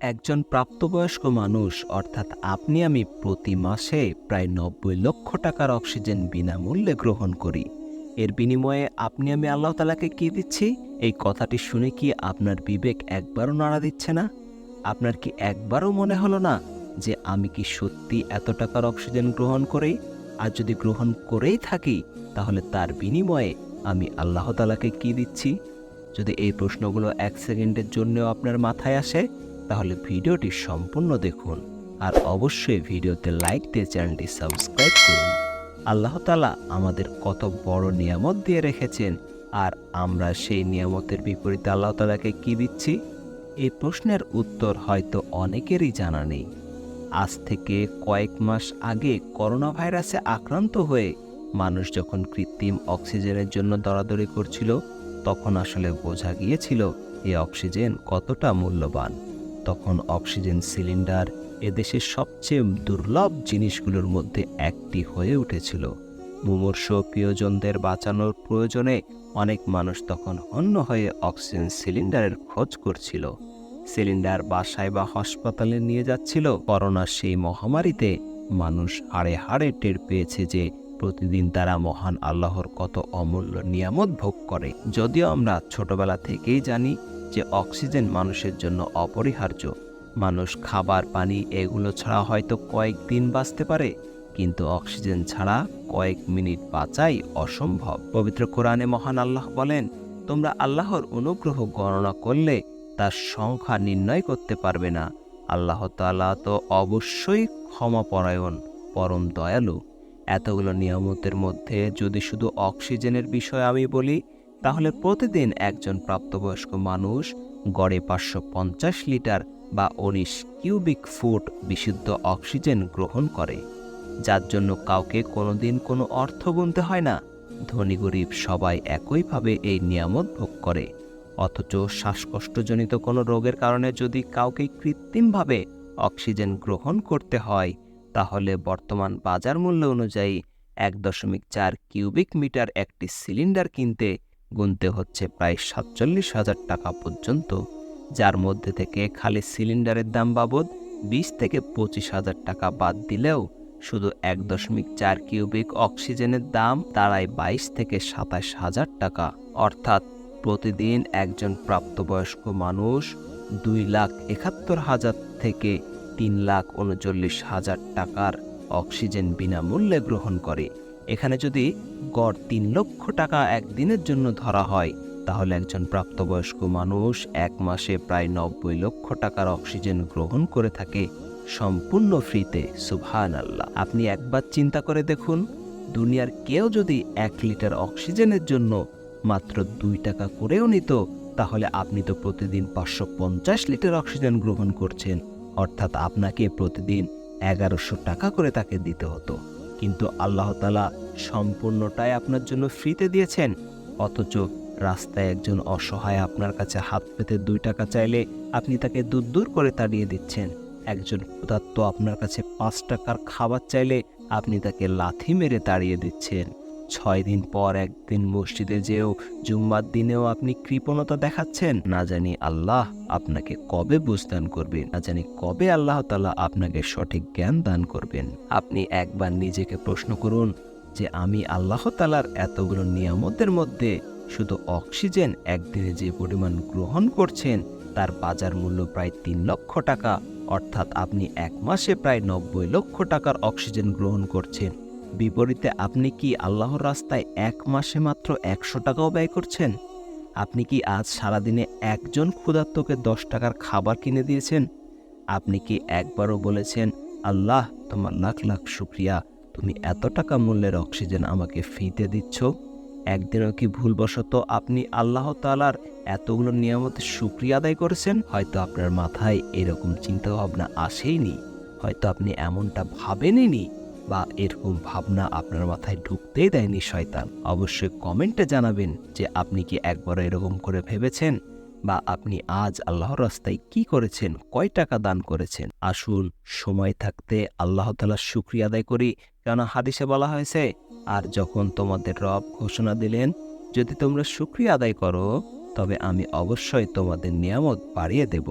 একজন প্রাপ্তবয়স্ক মানুষ, অর্থাৎ আপনি আমি প্রতি মাসে প্রায় নব্বই লক্ষ টাকার অক্সিজেন বিনামূল্যে গ্রহণ করি। এর বিনিময়ে আপনি আমি আল্লাহ তালাকে কি দিচ্ছি? এই কথাটি শুনে কি আপনার বিবেক একবারও নাড়া দিচ্ছে না? আপনার কি একবারও মনে হলো না যে আমি কি সত্যি এত টাকার অক্সিজেন গ্রহণ করি? আর যদি গ্রহণ করেই থাকি, তাহলে তার বিনিময়ে আমি আল্লাহ তালাকে কি দিচ্ছি? যদি এই প্রশ্নগুলো এক সেকেন্ডের জন্যও আপনার মাথায় আসে তাহলে ভিডিওটি সম্পূর্ণ দেখুন আর অবশ্যই ভিডিওতে লাইক দিয়ে চ্যানেলটি সাবস্ক্রাইব করুন। আল্লাহ তালা আমাদের কত বড় নিয়ামত দিয়ে রেখেছেন আর আমরা সেই নিয়ামতের বিপরীতে আল্লাহ তালাকে কি দিচ্ছি? এই প্রশ্নের উত্তর হয়তো অনেকেরই জানা নেই। আজ থেকে কয়েক মাস আগে করোনা ভাইরাসে আক্রান্ত হয়ে মানুষ যখন কৃত্রিম অক্সিজেনের জন্য দরাদরি করছিল, তখন আসলে বোঝা গিয়েছিল, এই অক্সিজেন কতটা মূল্যবান। তখন অক্সিজেন সিলিন্ডার এদেশের সবচেয়ে দুর্লভ জিনিসগুলোর মধ্যে একটি হয়ে উঠেছিল। মুমূর্ষ প্রিয়জনদের বাঁচানোর প্রয়োজনে অনেক মানুষ তখন অন্য হয়ে অক্সিজেন সিলিন্ডারের খোঁজ করছিল। সিলিন্ডার বাসায় বা হাসপাতালে নিয়ে যাচ্ছিল। করোনার সেই মহামারীতে মানুষ হাড়ে হাড়ে টের পেয়েছে যে প্রতিদিন তারা মহান আল্লাহর কত অমূল্য নিয়ামত ভোগ করে। যদিও আমরা ছোটবেলা থেকেই জানি যে অক্সিজেন মানুষের জন্য অপরিহার্য। মানুষ খাবার, পানি এগুলো ছাড়া হয়তো কয়েক দিন বাঁচতে পারে, কিন্তু অক্সিজেন ছাড়া কয়েক মিনিট বাঁচাই অসম্ভব। পবিত্র কোরআনে মহান আল্লাহ বলেন, তোমরা আল্লাহর অনুগ্রহ গণনা করলে তার সংখ্যা নির্ণয় করতে পারবে না। আল্লাহ তাআলা তো অবশ্যই ক্ষমাপরায়ণ, পরম দয়ালু। এতগুলো নিয়ামতের মধ্যে যদি শুধু অক্সিজেনের বিষয় আমি বলি তাহলে প্রতিদিন একজন প্রাপ্তবয়স্ক মানুষ গড়ে পাঁচশো পঞ্চাশ লিটার বা উনিশ কিউবিক ফুট বিশুদ্ধ অক্সিজেন গ্রহণ করে, যার জন্য কাউকে কোনোদিন কোনো অর্থ গুনতে হয় না। ধনী গরিব সবাই একইভাবে এই নিয়ামত ভোগ করে, অথচ শ্বাসকষ্টজনিত কোনো রোগের কারণে যদি কাউকে কৃত্রিমভাবে অক্সিজেন গ্রহণ করতে হয়, তাহলে বর্তমান বাজার মূল্য অনুযায়ী এক দশমিক চার কিউবিক মিটার একটি সিলিন্ডার কিনতে গুনতে হচ্ছে প্রায় সাতচল্লিশ হাজার টাকা পর্যন্ত, যার মধ্যে থেকে খালি সিলিন্ডারের দাম বাবদ বিশ থেকে পঁচিশ হাজার টাকা বাদ দিলেও শুধু এক দশমিক চার কিউবিক অক্সিজেনের দাম দাঁড়ায় বাইশ থেকে সাতাশ হাজার টাকা। অর্থাৎ প্রতিদিন একজন প্রাপ্তবয়স্ক মানুষ দুই লাখ একাত্তর হাজার থেকে তিন লাখ উনচল্লিশ হাজার টাকার অক্সিজেন বিনামূল্যে গ্রহণ করে। এখানে যদি গড় তিন লক্ষ টাকা একদিনের জন্য ধরা হয়, তাহলে একজন প্রাপ্তবয়স্ক মানুষ এক মাসে প্রায় নব্বই লক্ষ টাকার অক্সিজেন গ্রহণ করে থাকে সম্পূর্ণ ফ্রিতে সুভান আল্লাহ আপনি একবার চিন্তা করে দেখুন, দুনিয়ার কেউ যদি এক লিটার অক্সিজেনের জন্য মাত্র দুই টাকা করেও নিত, তাহলে আপনি তো প্রতিদিন পাঁচশো পঞ্চাশ লিটার অক্সিজেন গ্রহণ করছেন, অর্থাৎ আপনাকে প্রতিদিন এগারোশো টাকা করে তাকে দিতে হতো। কিন্তু আল্লাহ তালা সম্পূর্ণটাই আপনার জন্য ফ্রিতে দিয়েছেন। অথচ রাস্তায় একজন অসহায় আপনার কাছে হাত পেতে দুই টাকা চাইলে আপনি তাকে দূর দূর করে তাড়িয়ে দিচ্ছেন। একজন ক্ষুধার্ত আপনার কাছে পাঁচ টাকার খাবার চাইলে আপনি তাকে লাথি মেরে তাড়িয়ে দিচ্ছেন। ছয় দিন পর একদিন মসজিদে যেও, জুম্মার দিনেও আপনি কৃপণতা দেখাচ্ছেন। না জানি আল্লাহ আপনাকে কবে বুঝদান করবেন, না জানি কবে আল্লাহ তালা আপনাকে সঠিক জ্ঞান দান করবেন। আপনি একবার নিজেকে প্রশ্ন করুন যে, আমি আল্লাহ তালার এতগুলো নিয়ামতের মধ্যে শুধু অক্সিজেন একদিনে যে পরিমাণ গ্রহণ করছেন, তার বাজার মূল্য প্রায় তিন লক্ষ টাকা, অর্থাৎ আপনি এক মাসে প্রায় নব্বই লক্ষ টাকার অক্সিজেন গ্রহণ করছেন। বিপরীতে আপনি কি আল্লাহর রাস্তায় এক মাসে মাত্র একশো টাকাও ব্যয় করছেন? আপনি কি আজ সারাদিনে একজন ক্ষুধার্তকে দশ টাকার খাবার কিনে দিয়েছেন? আপনি কি একবারও বলেছেন, আল্লাহ, তোমার লাখ লাখ শুক্রিয়া, তুমি এত টাকা মূল্যের অক্সিজেন আমাকে ফিতে দিচ্ছ একদিনও কি ভুলবশত আপনি আল্লাহ তালার এতগুলো নিয়ামতের শুক্রিয়া আদায় করেছেন? হয়তো আপনার মাথায় এরকম চিন্তা ভাবনা আসেইনি। হয়তো আপনি এমনটা ভাবেনইনি বা এরকম ভাবনা আপনার মাথায় ঢুকতেই দেয়নি শয়তান, অবশ্যই কমেন্টে জানাবেন যে আপনি কি একবার এরকম করে ভেবেছেন বা আপনি আজ আল্লাহর রাস্তায় কি করেছেন, কয় টাকা দান করেছেন? আসুন সময় থাকতে আল্লাহ তালার শুক্রিয়া আদায় করি কেন হাদিসে বলা হয়েছে, আর যখন তোমাদের রব ঘোষণা দিলেন, যদি তোমরা শুক্রিয়া আদায় করো, তবে আমি অবশ্যই তোমাদের নিয়ামত বাড়িয়ে দেব।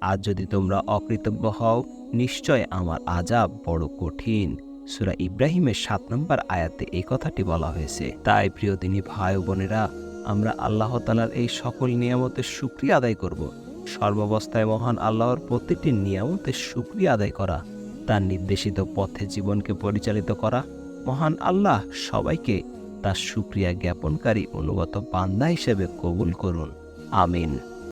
আর যদি তোমরা অকৃতজ্ঞ হও, নিশ্চয় আমার আজাব বড় কঠিন। সুরা ইব্রাহিমের সাত নম্বর আয়াতে এই কথাটি বলা হয়েছে। তাই প্রিয় দিনী ভাই বোনেরা, আমরা আল্লাহ তালার এই সকল নিয়ামতের সুক্রিয়া আদায় করব। সর্বাবস্থায় মহান আল্লাহর প্রতিটি নিয়ামতের সুক্রিয়া আদায় করা, তার নির্দেশিত পথে জীবনকে পরিচালিত করা, মহান আল্লাহ সবাইকে তার সুক্রিয়া জ্ঞাপনকারী অনুগত বান্দা হিসেবে কবুল করুন। আমিন।